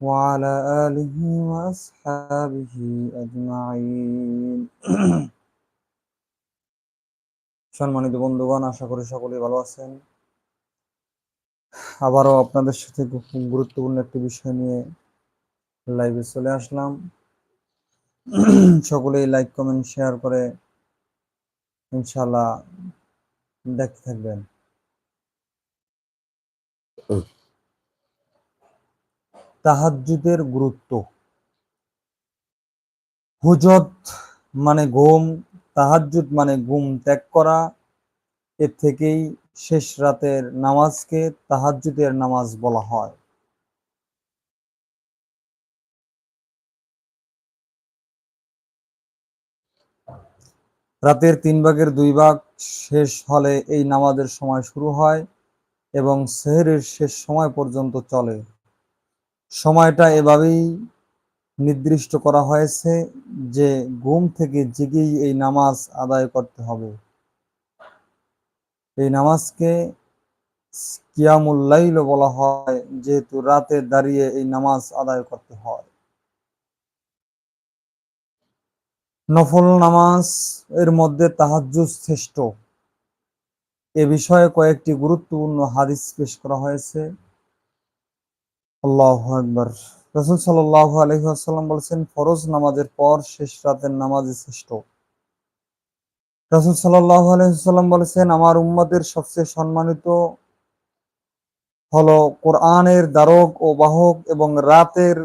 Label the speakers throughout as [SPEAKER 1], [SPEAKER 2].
[SPEAKER 1] وعلى آله وأصحابه أجمعين সম্মানিত বন্ধুগণ আশা করি সকলেই ভালো আছেন আবারও আপনাদের সাথে খুব গুরুত্বপূর্ণ একটি বিষয় নিয়ে লাইভে চলে আসলাম সকলেই লাইক কমেন্ট শেয়ার করে ইনশাল্লাহ দেখতে থাকবেন তাহাজ্জুদের গুরুত্ব। হুজত মানে ঘুম, তাহাজ্জুদ মানে ঘুম ত্যাগ করা। এর থেকেই শেষ রাতের নামাজকে তাহাজ্জুদের নামাজ বলা হয়। রাতের তিন ভাগের দুই ভাগ শেষ হলে এই নামাজের সময় শুরু হয় এবং সেহরের শেষ সময় পর্যন্ত চলে। সময়টা এভাবেই নির্দিষ্ট করা হয়েছে যে ঘুম থেকে জেগেই এই নামাজ আদায় করতে হবে। এই নামাজকে কিয়ামুল্লাইল বলা হয়, যেহেতু রাতে দাঁড়িয়ে এই নামাজ আদায় করতে হয়। নফল নামাজ এর মধ্যে তাহাজ্জুদ শ্রেষ্ঠ। এ বিষয়ে কয়েকটি গুরুত্বপূর্ণ হাদিস পেশ করা হয়েছে। আল্লাহ আকবর। রসুল সাল্লাহ আলহিহাসাল্লাম বলছেন, ফরজ নামাজের পর শেষ রাতের নামাজই শ্রেষ্ঠ। রসুল সাল্লাহ আলহিহাল্লাম বলেছেন, আমার উম্মদের সবচেয়ে সম্মানিত হলো কোরআনের দ্বারক ও বাহক এবং রাতের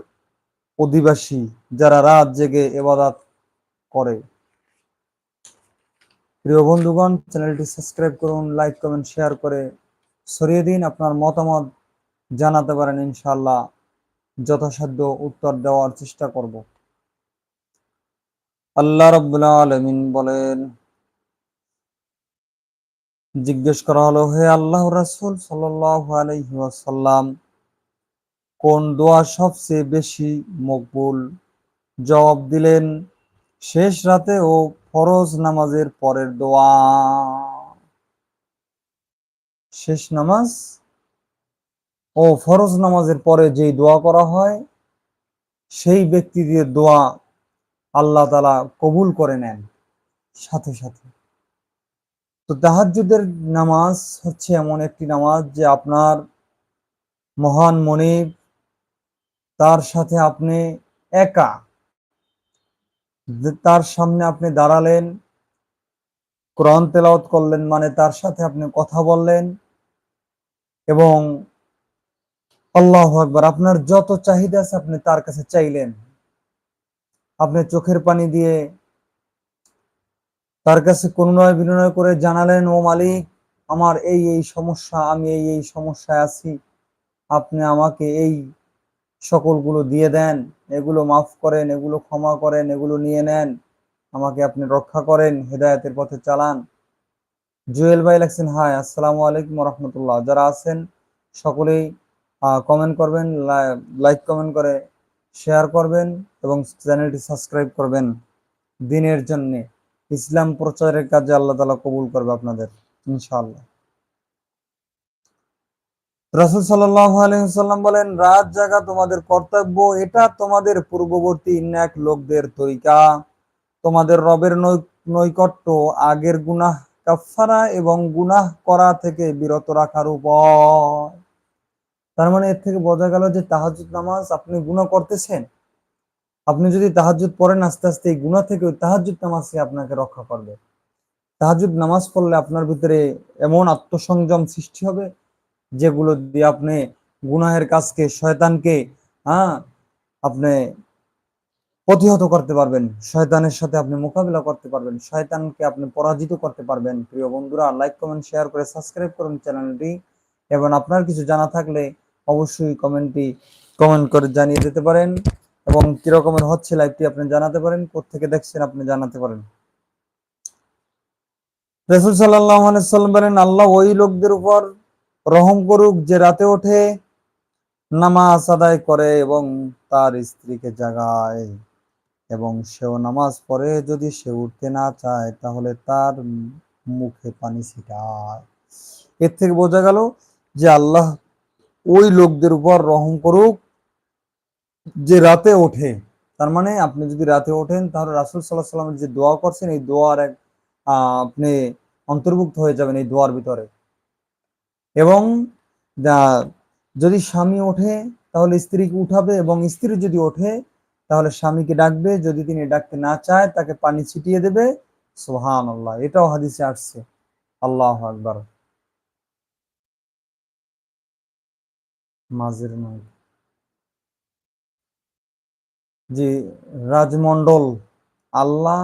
[SPEAKER 1] অধিবাসী যারা রাত জেগে এবাদাত করে। প্রিয় বন্ধুগণ, চ্যানেলটি সাবস্ক্রাইব করুন, লাইক, কমেন্ট, শেয়ার করে সরিয়ে দিন আপনার মতামত। জানাতে পারেন ইনশাল্লাহ যথাসাধ্য উত্তর দেওয়ার চেষ্টা করব। আল্লাহ রব্বুল আলমিন বলেন, জিজ্ঞেস করা হলো, হে আল্লাহ রাসুল সাল্লাম কোন দোয়া সবচেয়ে বেশি মকবুল? জবাব দিলেন, শেষ রাতে ও ফরজ নামাজের পরের দোয়া। শেষ নামাজ ও ফরজ নামাজের পরে যেই দোয়া করা হয়, সেই ব্যক্তিদের দোয়া আল্লাহ তালা কবুল করে নেন সাথে সাথে। তো তাহাজুদের নামাজ হচ্ছে এমন একটি নামাজ যে আপনার মহান মনিব, তার সাথে আপনি একা, তার সামনে আপনি দাঁড়ালেন, কোরআন তেলাওত করলেন মানে তার সাথে আপনি কথা বললেন এবং আল্লাহ আকবর, আপনার যত চাহিদা আছে আপনি তার কাছে চাইলেন। আপনি চোখের পানি দিয়ে তার কাছে নয় বিনয় করে জানালেন, ও মালিক, আমার এই এই সমস্যা, আমি এই এই সমস্যায় আছি। আপনি আমাকে এই সকলগুলো দিয়ে দেন, এগুলো মাফ করেন, এগুলো ক্ষমা করেন, এগুলো নিয়ে নেন। আমাকে আপনি রক্ষা করেন, হেদায়তের পথে চালান। জুয়েল ভাই লাগছেন হাই, আসসালামু আলাইকুম রহমতুল্লাহ। যারা আছেন, সকলেই কমেন্ট করবেন লাইক কমেন্ট করে শেয়ার করবেন এবং চ্যানেলটি সাবস্ক্রাইব করবেন দিনের জন্যে। ইসলাম প্রচারের কাজে আল্লাহ তালা কবুল করবে আপনাদের, ইনশাআল্লাহ। রাসুল সাল্লাম বলেন, রাত জাগা তোমাদের কর্তব্য, এটা তোমাদের পূর্ববর্তী ন্যাক লোকদের তরিকা। তোমাদের রবের নৈকট্য, আগের গুনাহ কাফারা এবং গুনাহ করা থেকে বিরত রাখার উপায় তার মানে এর থেকে বোঝা গেল যে তাহাজুদ নামাজ আপনি গুণা করতেছেন। আপনি যদি তাহাজুদ পড়েন আস্তে আস্তে এই গুণা থেকে ওই তাহাজুদ নামাজকে আপনাকে রক্ষা করবে। তাহাজুদ নামাজ পড়লে আপনার ভিতরে এমন আত্মসংযম সৃষ্টি হবে, যেগুলো দিয়ে আপনি গুনাহের কাজকে, শয়তানকে হ্যাঁ আপনি প্রতিহত করতে পারবেন। শয়তানের সাথে আপনি মোকাবিলা করতে পারবেন। শয়তানকে আপনি পরাজিত করতে পারবেন। প্রিয় বন্ধুরা লাইক কমেন্ট শেয়ার করে সাবস্ক্রাইব করুন চ্যানেলটি। এবং আপনার কিছু জানা থাকলে অবশ্যই কমেন্টটি কমেন্ট করে জানিয়ে দিতে পারেন। এবং কিরকমের হচ্ছে লাইভটি আপনি জানাতে পারেন কোথেকে দেখছেন আপনি জানাতে পারেন। রসুল সাল্লাম বলেন, আল্লাহ ওই লোকদের উপর রহম করুক যে রাতে ওঠে, নামাজ আদায় করে এবং তার স্ত্রীকে জাগায়। এবং সেও নামাজ পড়ে, যদি সে উঠতে না চায়, তাহলে তার মুখে পানি ছিটায়। এর থেকে বোঝা গেল যে আল্লাহ ওই লোকদের উপর রহম করুক যে রাতে ওঠে। তার মানে আপনি যদি রাতে ওঠেন, তাহলে রাসুল সাল্লাহ সাল্লামের যে দোয়া করছেন, এই দোয়ার এক আপনি অন্তর্ভুক্ত হয়ে যাবেন এই দোয়ার ভিতরে। এবং যদি স্বামী ওঠে, তাহলে স্ত্রীকে উঠাবে? এবং স্ত্রী যদি ওঠে, তাহলে স্বামীকে ডাকবে। যদি তিনি ডাকতে না চায়, তাকে পানি ছিটিয়ে দেবে। সোহান আল্লাহ এটাও হাদিসে আসছে। আল্লাহ আকবার। মাঝের নয় জি রাজমন্ডল আল্লাহ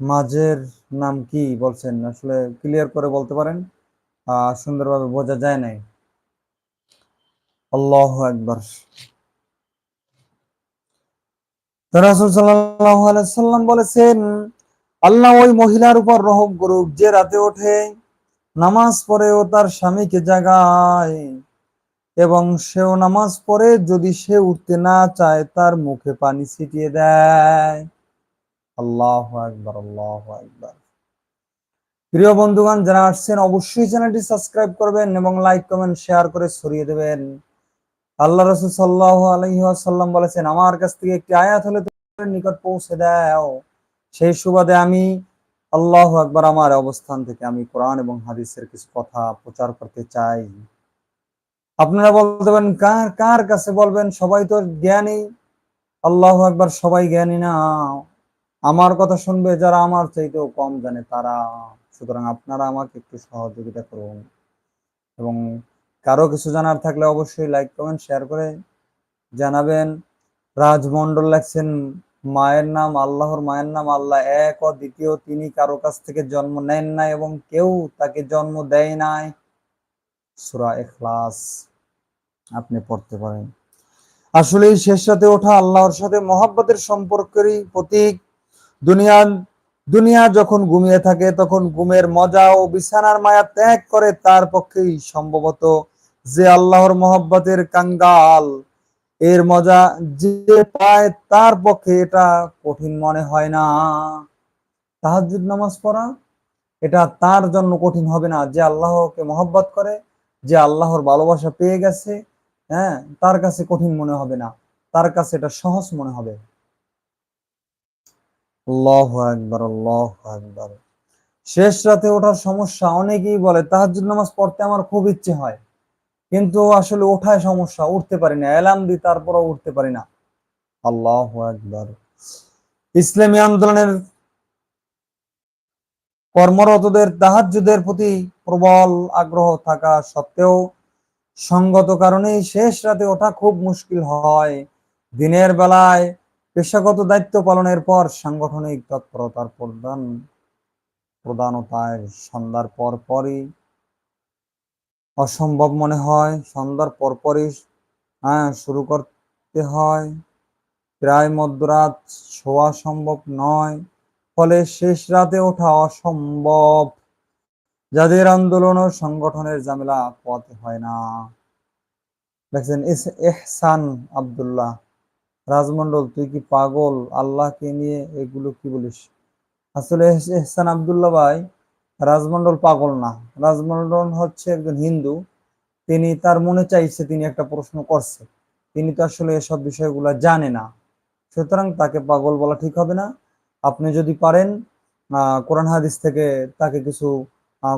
[SPEAKER 1] মাঝের নাম কি বলছেন? আসলে ক্লিয়ার করে বলতে পারেন? সুন্দরভাবে বোঝা যায় নাই। আল্লাহ একবার বলেছেন, আল্লাহ ওই মহিলার উপর রহম করুক, যে রাতে ওঠে, নামাজ পড়ে ও তার স্বামীকে জাগায়। এবং সেও নামাজ পড়ে, যদি সে উঠতে না চায়, তার মুখে পানি ছিটিয়ে দেয়। আল্লাহ একবার আল্লাহ একবার প্রিয় বন্ধুগণ, যারা আসছেন, অবশ্যই চ্যানেলটি সাবস্ক্রাইব করবেন এবং লাইক, কমেন্ট, শেয়ার করে ছড়িয়ে দেবেন। আল্লাহ রসুল সাল্লাহ আলহিহাসাল্লাম বলেছেন, আমার কাছ থেকে একটি আয়াত হলে তোমাদের নিকট পৌঁছে দাও। সেই সুবাদে আমি, আল্লাহ একবার আমার অবস্থান থেকে আমি কোরআন এবং হাদিসের কিছু কথা প্রচার করতে চাই। আপনারা বলতে পারেন, কার কার কাছে বলবেন? সবাই তো জ্ঞানী। আল্লাহ একবার সবাই জ্ঞানী না। আমার কথা শুনবে, যারা আমার চাইতেও কম জানে তারা। সুতরাং আপনারা আমাকে একটু সহযোগিতা করুন। এবং কারও কিছু জানার থাকলে অবশ্যই লাইক কমেন্ট শেয়ার করে জানাবেন। রাজমন্ডল লেখছেন, মায়ের নাম, আল্লাহর মায়ের নাম, আল্লাহ এক ও দ্বিতীয়, তিনি কারও কাছ থেকে জন্ম নেন নাই এবং কেউ তাকে জন্ম দেয় নাই। সুরা এখলাস আপনি পড়তে পারেন। আসলে শেষ রাতে ওঠা আল্লাহর সাথে মহাব্বতের সম্পর্কেরই প্রতীক। দুনিয়া দুনিয়া যখন ঘুমিয়ে থাকে, তখন ঘুমের মজা ও বিছানার মায়া ত্যাগ করে তার পক্ষেই সম্ভবত যে আল্লাহর মহব্বতের কাঙ্গাল। এর মজা যে পায় তার পক্ষে এটা কঠিন মনে হয় না। তাহাজ্জুদ নামাজ পড়া, এটা তার জন্য কঠিন হবে না। যে আল্লাহকে মহব্বত করে, যে আল্লাহর ভালোবাসা পেয়ে গেছে হ্যাঁ তার কাছে কঠিন মনে হবে না। তার কাছে এটা সহজ মনে হবে। একবার একবার শেষ রাতে ওঠার সমস্যা অনেকেই বলে, তাহাজ্জুদ নামাজ পড়তে আমার খুব ইচ্ছে হয়। কিন্তু আসলে ওঠায় সমস্যা, উঠতে পারি না। অ্যালার্ম দিই, তারপরও উঠতে পারি না। আল্লাহ একবার ইসলামী আন্দোলনের কর্মরতদের তাহাজ্জুদের প্রতি প্রবল আগ্রহ থাকা সত্ত্বেও সঙ্গত কারণেই শেষ রাতে ওঠা খুব মুশকিল হয়। দিনের বেলায় পেশাগত দায়িত্ব পালনের পর সাংগঠনিক তৎপরতার প্রদান প্রধানতায় সন্ধ্যার পর পরই অসম্ভব মনে হয়। সন্ধ্যার পরপরই হ্যাঁ শুরু করতে হয়। প্রায় মধ্যরাত শোয়া সম্ভব নয়। ফলে শেষ রাতে ওঠা অসম্ভব যাদের আন্দোলন ও সংগঠনের ঝামেলা পোয়াতে হয় না। দেখছেন এহসান আব্দুল্লাহ রাজমন্ডল তুই কি পাগল? আল্লাহকে নিয়ে এগুলো কি বলিস? আসলে এহসান আব্দুল্লাহ ভাই রাজমন্ডল পাগল না। রাজমন্ডল হচ্ছে একজন হিন্দু। তিনি তার মনে চাইছে, তিনি একটা প্রশ্ন করছে। তিনি তো আসলে এসব বিষয়গুলো জানে না। সুতরাং তাকে পাগল বলা ঠিক হবে না। আপনি যদি পারেন কোরআন হাদিস থেকে তাকে কিছু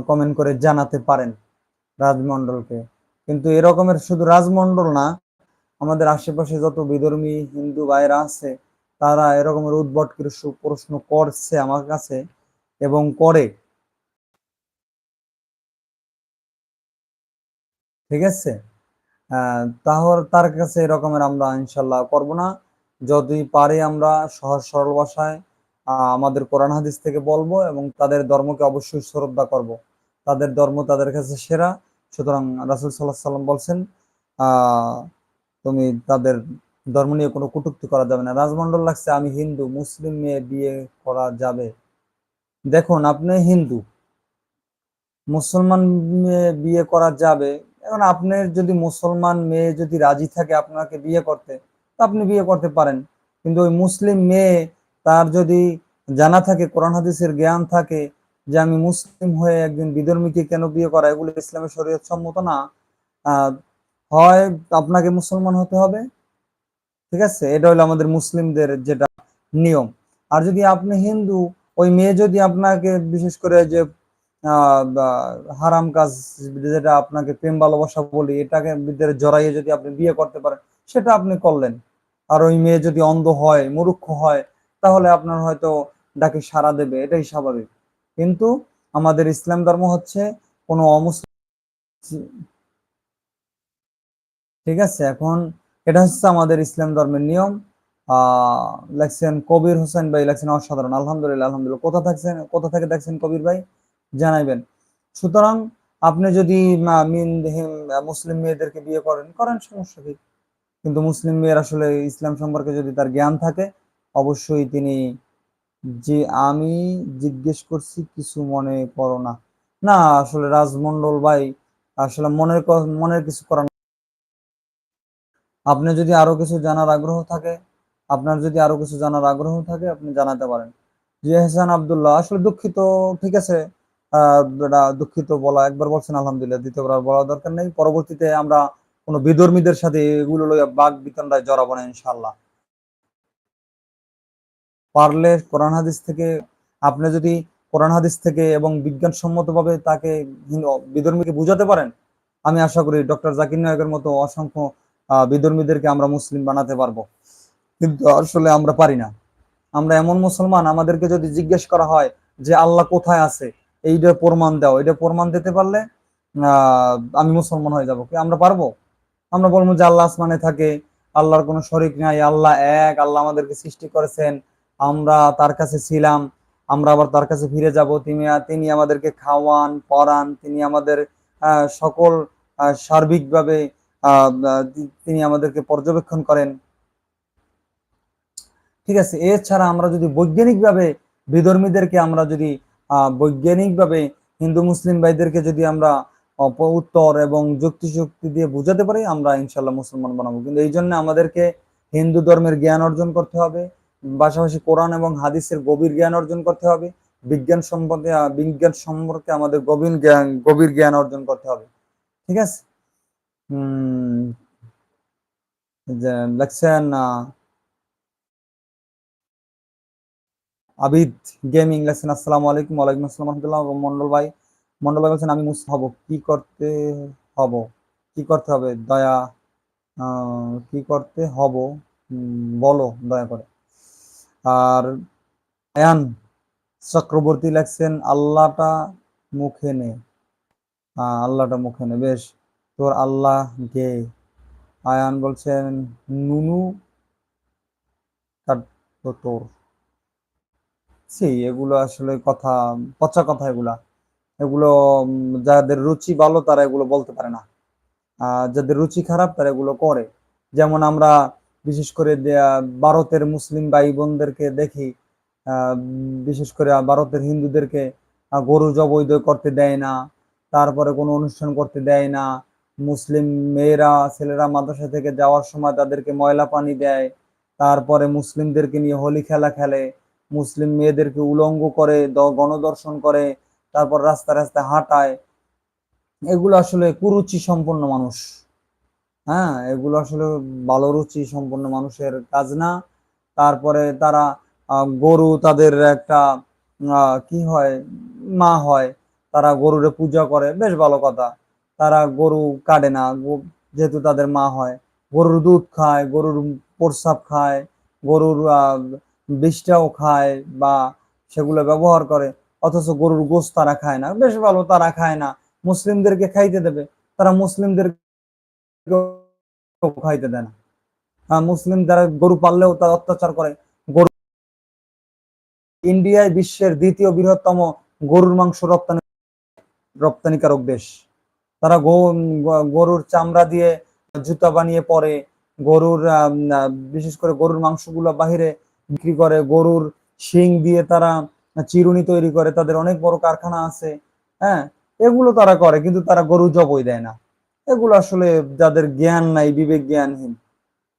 [SPEAKER 1] কমেন্ট করে জানাতে পারেন রাজমন্ডলকে কিন্তু এরকমের শুধু রাজমন্ডল না, আমাদের আশেপাশে যত বিধর্মী হিন্দু ভাইরা আছে, তারা এরকমের উদ্ভট কিছু প্রশ্ন করছে আমার কাছে এবং করে। ঠিক আছে? তাহলে তার কাছে এরকমের আমরা ইনশাল্লাহ করব না। যদি পারি আমরা সহজ সরল ভাষায় আমাদের কোরআন হাদিস থেকে বলব এবং তাদের ধর্মকে অবশ্যই শ্রদ্ধা করব। তাদের ধর্ম তাদের কাছে সেরা। সুতরাং রাসুল সাল্লাহ সাল্লাম বলছেন তুমি তাদের ধর্ম নিয়ে কোনো কটুক্তি করা যাবে না। রাজমন্ডল লাগছে, আমি হিন্দু, মুসলিম মেয়ে বিয়ে করা যাবে। দেখুন, আপনি হিন্দু, মুসলমান মেয়ে বিয়ে করা যাবে। এখন আপনার যদি মুসলমান মেয়ে যদি রাজি থাকে আপনাকে বিয়ে করতে, তা আপনি বিয়ে করতে পারেন। কিন্তু ওই মুসলিম মেয়ে তার যদি জানা থাকে, কোরআন হাদিসের জ্ঞান থাকে যে আমি মুসলিম হয়ে একজন বিধর্মীকে কেন বিয়ে করা, এগুলো ইসলামের শরীয়ত সম্মত না হয় আপনাকে মুসলমান হতে হবে। ঠিক আছে? এটা হলো আমাদের মুসলিমদের যেটা নিয়ম। আর যদি আপনি হিন্দু, ওই মেয়ে যদি আপনাকে বিশেষ করে যে হারাম কাজ যেটা আপনাকে প্রেম, ভালোবাসা বলি, এটাকে ভিতরে জড়াইয়ে যদি আপনি বিয়ে করতে পারেন, সেটা আপনি করলেন। আর ওই মেয়ে যদি অন্ধ হয়, মূর্খ হয় তাহলে আপনার হয়তো ডাকে সাড়া দেবে, এটাই স্বাভাবিক। কিন্তু আমাদের ইসলাম ধর্ম হচ্ছে কোনো অমুসলিম ঠিক আছে, এখন এটা হচ্ছে আমাদের ইসলাম ধর্মের নিয়ম। লেখছেন কবির হোসেন ভাই, লেখছেন অসাধারণ, আলহামদুলিল্লাহ আলহামদুলিল্লাহ। কোথা থাকছেন, কোথা থেকে দেখছেন কবির ভাই? জানাইবেন। সুতরাং আপনি যদি মুসলিম মেয়েদেরকে বিয়ে করেন করেন সমস্যা কিন্তু মুসলিম মেয়ের আসলে ইসলাম সম্পর্কে যদি তার জ্ঞান থাকে অবশ্যই তিনি যে আমি জিজ্ঞেস করছি কিছু মনে করো না। না, আসলে রাজমন্ডল ভাই, আসলে মনের মনের কিছু করার আপনি যদি আরও কিছু জানার আগ্রহ থাকে, আপনার যদি আরও কিছু জানার আগ্রহ থাকে, আপনি জানাতে পারেন। জি হাসান আবদুল্লাহ, আসলে দুঃখিত, ঠিক আছে। দুঃখিত বলা, একবার বলছেন আলহামদুলিল্লাহ, দ্বিতীয়বার বলা দরকার নেই। পরবর্তীতে আমরা কোনো বিধর্মীদের সাথে এগুলো লইয়া বাঘ বিতন্ডায় জড়াবো না ইনশাল্লাহ পারলে কোরআন হাদিস থেকে, আপনি যদি কোরআন হাদিস থেকে এবং বিজ্ঞানসম্মতভাবে তাকে বিধর্মীকে বুঝাতে পারেন, আমি আশা করি ডক্টর জাকির নায়কের মতো অসংখ্য বিধর্মীদেরকে আমরা মুসলিম বানাতে পারব। কিন্তু আসলে আমরা পারি না। আমরা এমন মুসলমান, আমাদেরকে যদি জিজ্ঞেস করা হয় যে আল্লাহ কোথায় আছে, এইটা প্রমাণ দাও। এটা প্রমাণ দিতে পারলে আমি মুসলমান হয়ে যাব। কি আমরা পারব? আমরা বলব যে আল্লাহ আসমানে থাকে, আল্লাহর কোনো শরিক নাই, আল্লাহ এক, আল্লাহ আমাদেরকে সৃষ্টি করেছেন। আমরা তার কাছে ছিলাম, আমরা আবার তার কাছে ফিরে যাব। তিনি তিনি আমাদেরকে খাওয়ান, পড়ান, তিনি আমাদের সকল সার্বিকভাবে তিনি আমাদেরকে পর্যবেক্ষণ করেন। ঠিক আছে, এছাড়া আমরা যদি বৈজ্ঞানিকভাবে, বিধর্মীদেরকে আমরা যদি বৈজ্ঞানিকভাবে, হিন্দু, মুসলিম ভাইদেরকে যদি আমরা উত্তর এবং যুক্তি শক্তি দিয়ে বুঝাতে পারি, আমরা ইনশাল্লাহ মুসলমান বানাবো। কিন্তু এই জন্য আমাদেরকে হিন্দু ধর্মের জ্ঞান অর্জন করতে হবে পাশাপাশি কোরআন এবং হাদিসের গভীর জ্ঞান অর্জন করতে হবে। বিজ্ঞান সম্পর্কে বিজ্ঞান সম্পর্কে আমাদের গভীর জ্ঞান গভীর জ্ঞান অর্জন করতে হবে। ঠিক আছে? হম লেখছেন আবিদ গেমিং লেখছেন, আসসালামু আলাইকুম, ওয়ালাইকুম আসসালাম রহমতুল্লাহ। মন্ডল ভাই মন্ডল ভাই বলছেন, আমি মুস হব কি করতে হব? কি করতে হবে? দয়া কি করতে হব? বলো, দয়া করে। আর এয়ান চক্রবর্তী লেখছেন, আল্লাহটা মুখে নে। আল্লাহটা মুখে নে। বেশ, তোর আল্লাহ গে আয়ান বলছেন, নুনু তোর। সেই এগুলো আসলে কথা, পচা কথা এগুলা। এগুলো যাদের রুচি ভালো তারা এগুলো বলতে পারে না। যাদের রুচি খারাপ তারা এগুলো করে। যেমন আমরা বিশেষ করে ভারতের মুসলিম ভাই বোনদেরকে দেখি বিশেষ করে ভারতের হিন্দুদেরকে গরু জবৈধ করতে দেয় না, তারপরে কোনো অনুষ্ঠান করতে দেয় না, মুসলিম মেয়েরা, ছেলেরা মাদ্রাসা থেকে যাওয়ার সময় তাদেরকে ময়লা পানি দেয়, তারপরে মুসলিমদেরকে নিয়ে হোলি খেলা খেলে, মুসলিম মেয়েদেরকে উলঙ্গ করে গণদর্শন করে, তারপর রাস্তা রাস্তায় হাঁটায়। এগুলো আসলে কুরুচি সম্পন্ন মানুষ। হ্যাঁ এগুলো আসলে ভালো রুচি সম্পন্ন মানুষের কাজ না। তারপরে তারা গরু তাদের একটা কি হয়, মা হয়, তারা গরুরে পূজা করে, বেশ ভালো কথা। তারা গরু কাটে না যেহেতু তাদের মা হয়। গরুর দুধ খায়, গরুর প্রস্রাব খায়, গরুর বিষটাও খায় বা সেগুলো ব্যবহার করে, অথচ গরুর গোস তারা খায় না। বেশ ভালো, তারা খায় না। মুসলিমদেরকে খাইতে দেবে, তারা মুসলিমদের খাইতে দেয় না। মুসলিম যারা গরু পাললেও তারা অত্যাচার করে। গরু ইন্ডিয়ায় বিশ্বের দ্বিতীয় বৃহত্তম গরুর মাংস রপ্তানি রপ্তানিকারক দেশ। তারা গরুর চামড়া দিয়ে জুতা বানিয়ে পরে গরুর বিশেষ করে গরুর মাংসগুলো বাহিরে বিক্রি করে। গরুর শিং দিয়ে তারা চিরুনি তৈরি করে। তাদের অনেক বড় কারখানা আছে হ্যাঁ? এগুলো তারা করে, কিন্তু তারা গরু জবই দেয় না। এগুলো আসলে যাদের জ্ঞান নাই বিবেক জ্ঞানহীন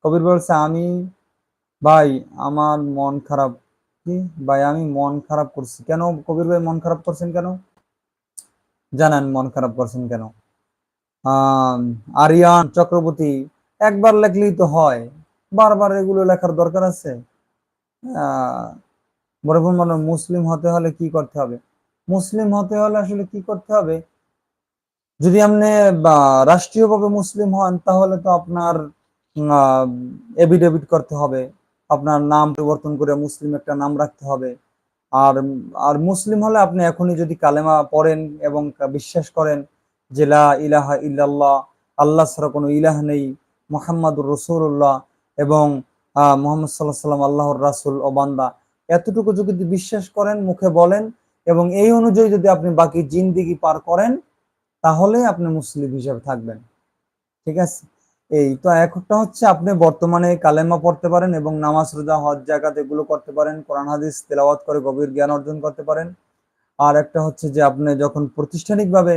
[SPEAKER 1] কবির বলছে, আমি ভাই, আমার মন খারাপ। কি? ভাই, আমি মন খারাপ করছি কেন? কবির ভাই মন খারাপ করছেন কেন? জানান মন খারাপ করছেন কেন? আরিয়ান চক্রবর্তী, একবার লেখলেই তো হয়। বারবার এগুলো লেখার দরকার আছে? আহ বরফুন মানে মুসলিম হতে হলে কি করতে হবে? মুসলিম হতে হলে আসলে কি করতে হবে? যদি আপনি রাষ্ট্রীয়ভাবে মুসলিম হন, তাহলে তো আপনার এভিডেভিট করতে হবে। আপনার নাম পরিবর্তন করে মুসলিম একটা নাম রাখতে হবে। আর আর মুসলিম হলে আপনি এখনই যদি কালেমা পড়েন এবং বিশ্বাস করেন যে লা ইলাহা ইল্লাল্লাহ, আল্লাহ ছাড়া কোনো ইলাহ নেই, মোহাম্মদুর রসুল্লাহ এবং মোহাম্মদ সাল্লাহ সাল্লাম আল্লাহর রাসুল ও বান্দা। এতটুকু যদি বিশ্বাস করেন, মুখে বলেন এবং এই অনুযায়ী যদি আপনি বাকি জিন্দিগি পার করেন তাহলে আপনি মুসলিম হিসাবে থাকবেন। ঠিক আছে? এই তো একটা হচ্ছে আপনি বর্তমানে কালেমা পড়তে পারেন এবং নামাজ, রোজা, হজ জাকাত এগুলো করতে পারেন, কোরআন, হাদিস, তেলাওয়াত করে গভীর জ্ঞান অর্জন করতে পারেন। আর একটা হচ্ছে যে আপনি যখন প্রতিষ্ঠানিকভাবে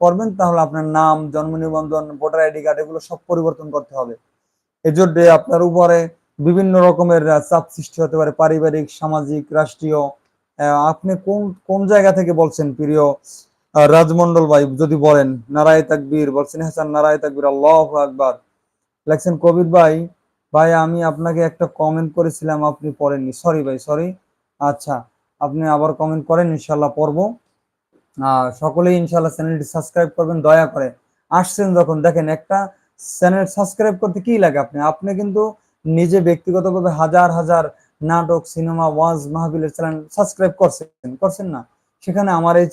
[SPEAKER 1] করবেন তাহলে আপনার নাম, জন্ম নিবন্ধন, ভোটার আইডি কার্ড এগুলো সব পরিবর্তন করতে হবে। এজন্য আপনার উপরে বিভিন্ন রকমের চাপ সৃষ্টি হতে পারে, পারিবারিক, সামাজিক, রাষ্ট্রীয় আপনি কোন কোন জায়গা থেকে বলছেন প্রিয়? রাজমন্ডল ভাই, যদি বলেন, নারায় তাকবীর বলছেন, হাসান, নারায় তাকবীর, আল্লাহ আকবার। লেখছেন, কবির ভাই ভাই, আমি আপনাকে একটা কমেন্ট করেছিলাম, আপনি পড়েননি। সরি ভাই সরি আচ্ছা আপনি আবার কমেন্ট করেন ইনশাল্লাহ পড়ব। সকলেই ইনশাল্লাহ চ্যানেলটি সাবস্ক্রাইব করবেন, দয়া করে। আসছেন যখন, দেখেন একটা চ্যানেল সাবস্ক্রাইব করতে কি লাগে আপনি? আপনি কিন্তু নিজে ব্যক্তিগতভাবে হাজার হাজার নাটক, সিনেমা, ওয়াজ মাহবিলের চ্যানেল সাবস্ক্রাইব করছেন করছেন না? সেখানে আমার এই